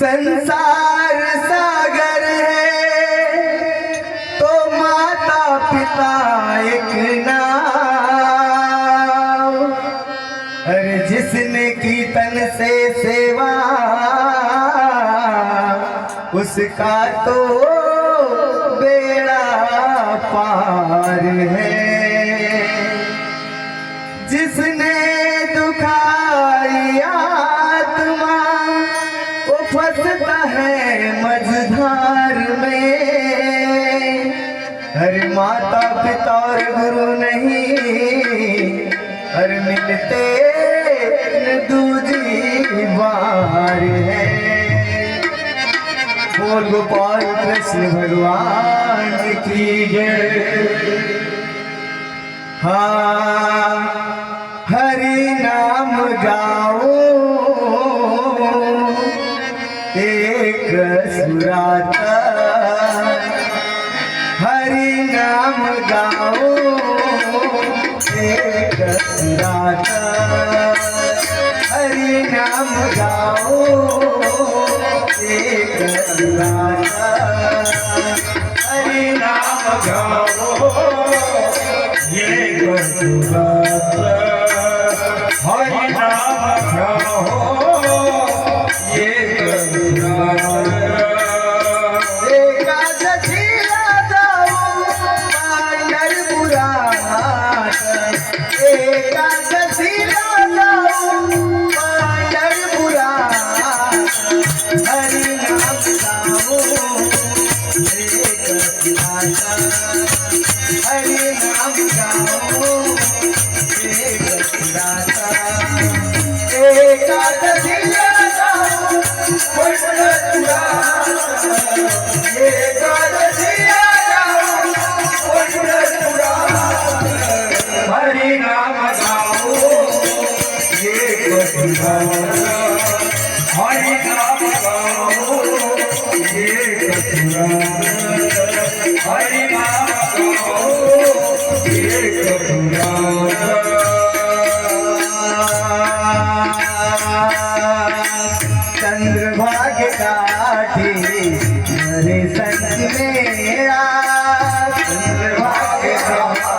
संसार सागर है तो माता पिता एक नाव उसका तो बेड़ा पार है। जिसने दुखाई आत्मा, वो फंसता है मझधार में। अरे माता पिता और गुरु नहीं अरे मिलते दूजी बार है। गोपाल कृष्ण भगवान की जय। हाँ हरि नाम गाओ। एक सुराता। हरि नाम गाओ। एक सुराता। नाम गाओ एक सुराता हरि नाम गाओ ये गुरुनाथ हरि नाम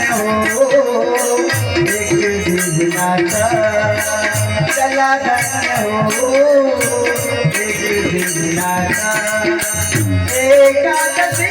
धन्य हो एक दिवनाथ चला धन्य हो एक दिवनाथ एकादशी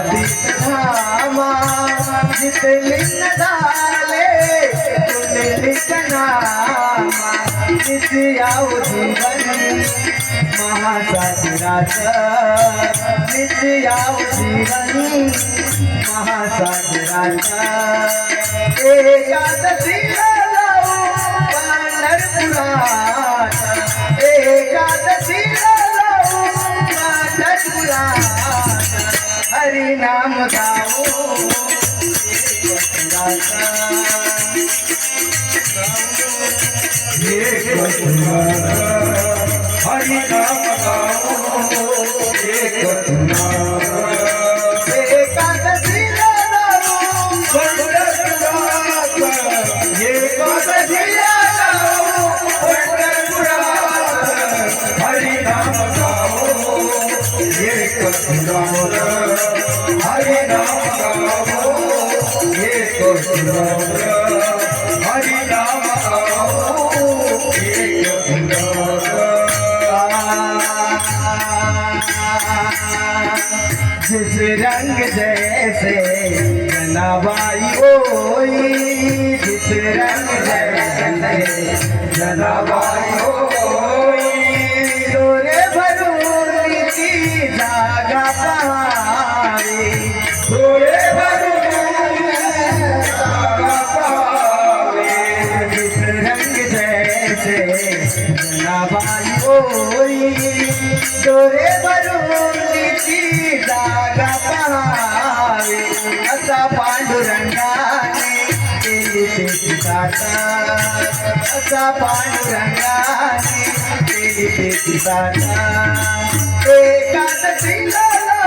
धामा जित लिंग झाले कुंडलिक नामा जित याव जीवन महासागरात नित्य याव जीवन महासागरात एकादशी पंढरपुरात एकादशी पंढरपुरात हरि नाम गाओ एक तुम्हारा हरि नाम जिस रंग जैसे जनाबाई होई। जिस रंग जैसे जनाबाई होई। तोरे भरून की जागा पाई डोरे भरून तिची जागा पहावी. असा पांडुरंगाने केली त्याची गाथा. असा पांडुरंगाने केली त्याची गाथा. एकाच सिंगाला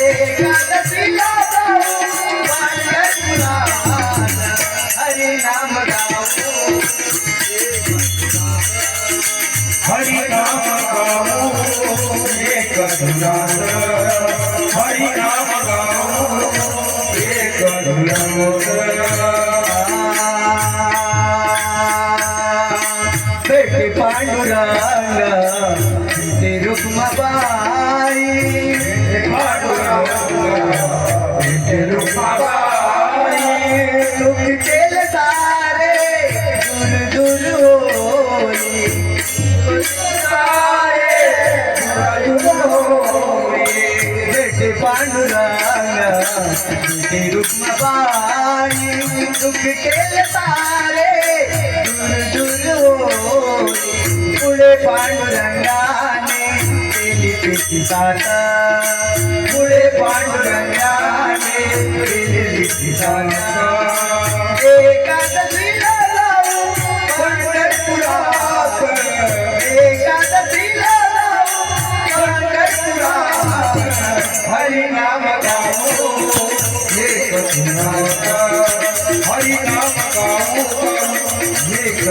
एकाच सिंगाला हरि नाम गाओ एक दुलार रुक्माबाई दुख के सारे दूर दूर उड़े पुढे पांडुरंगाने तेली त्याची साता पुढे पांडुरंगाने केली त्याची साता एकादशीला जाऊ